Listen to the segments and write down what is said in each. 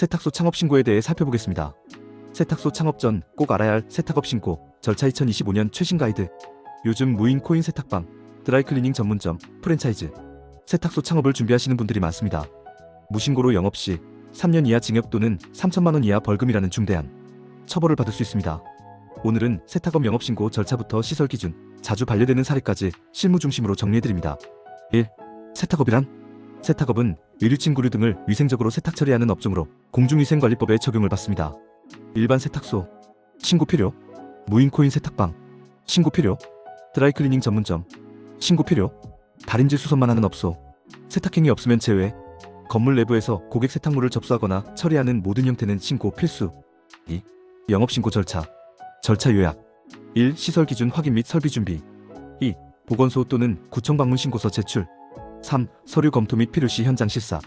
세탁소 창업 신고에 대해 살펴보겠습니다. 세탁소 창업 전 꼭 알아야 할 세탁업 신고 절차 2025년 최신 가이드. 요즘 무인 코인 세탁방, 드라이클리닝 전문점, 프랜차이즈, 세탁소 창업을 준비하시는 분들이 많습니다. 무신고로 영업 시 3년 이하 징역 또는 3천만 원 이하 벌금이라는 중대한 처벌을 받을 수 있습니다. 오늘은 세탁업 영업 신고 절차부터 시설 기준, 자주 반려되는 사례까지 실무 중심으로 정리해드립니다. 1. 세탁업이란? 세탁업은 의류침 구류 등을 위생적으로 세탁 처리하는 업종으로 공중위생관리법에 적용을 받습니다. 일반 세탁소, 신고 필요, 무인 코인 세탁방, 신고 필요, 드라이클리닝 전문점, 신고 필요, 다림질 수선만 하는 업소, 세탁행위 없으면 제외, 건물 내부에서 고객 세탁물을 접수하거나 처리하는 모든 형태는 신고 필수. 2. 영업신고 절차. 절차 요약. 1. 시설 기준 확인 및 설비 준비. 2. 보건소 또는 구청 방문 신고서 제출. 3. 서류 검토 및 필요시 현장 실사.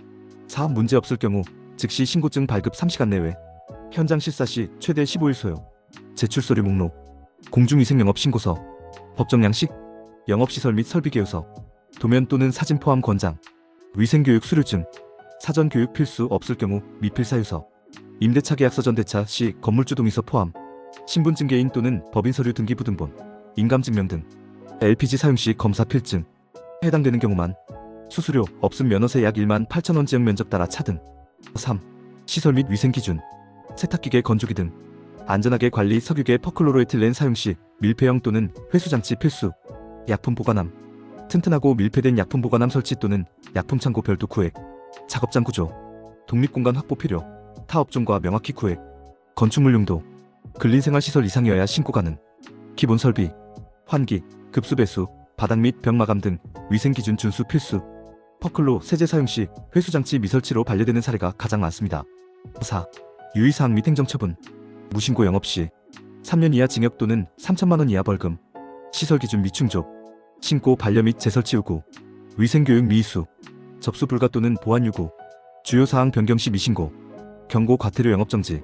4. 문제 없을 경우 즉시 신고증 발급 3시간 내외. 현장 실사 시 최대 15일 소요. 제출 서류 목록. 공중위생 영업 신고서. 법정 양식. 영업시설 및 설비 개요서. 도면 또는 사진 포함 권장. 위생교육 수료증. 사전 교육 필수 없을 경우 미필 사유서. 임대차 계약서 전대차 시 건물주 동의서 포함. 신분증계인 또는 법인 서류 등기부 등본. 인감증명 등. LPG 사용 시 검사 필증. 해당되는 경우만 수수료 없음 면허세 약 1만 8천원 지역 면적 따라 차등 3. 시설 및 위생 기준. 세탁기계 건조기 등 안전하게 관리 석유계 퍼클로로에틸렌 사용 시 밀폐형 또는 회수장치 필수. 약품 보관함. 튼튼하고 밀폐된 약품 보관함 설치 또는 약품 창고 별도 구획. 작업장 구조. 독립공간 확보 필요. 타 업종과 명확히 구획. 건축물 용도. 근린생활시설 이상이어야 신고 가능. 기본 설비. 환기 급수 배수 바닥 및 벽 마감 등 위생 기준 준수 필수. 퍼클로 세제 사용 시 회수장치 미설치로 반려되는 사례가 가장 많습니다. 4. 유의사항 및 행정처분. 무신고 영업 시 3년 이하 징역 또는 3천만 원 이하 벌금. 시설 기준 미충족. 신고 반려 및 재설치 요구. 위생교육 미이수. 접수 불가 또는 보안 요구. 주요 사항 변경 시 미신고. 경고 과태료 영업 정지.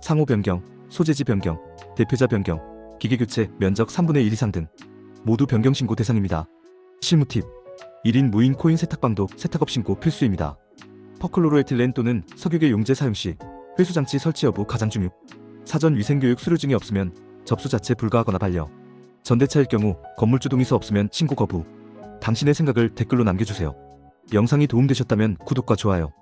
상호 변경, 소재지 변경, 대표자 변경, 기계 교체, 면적 3분의 1 이상 등 모두 변경 신고 대상입니다. 실무 팁 1인 무인 코인 세탁방도 세탁업 신고 필수입니다. 퍼클로로에틸렌 또는 석유계 용제 사용 시 회수장치 설치 여부 가장 중요. 사전 위생교육 수료증이 없으면 접수 자체 불가하거나 반려. 전대차일 경우 건물주 동의서 없으면 신고 거부. 당신의 생각을 댓글로 남겨주세요. 영상이 도움되셨다면 구독과 좋아요,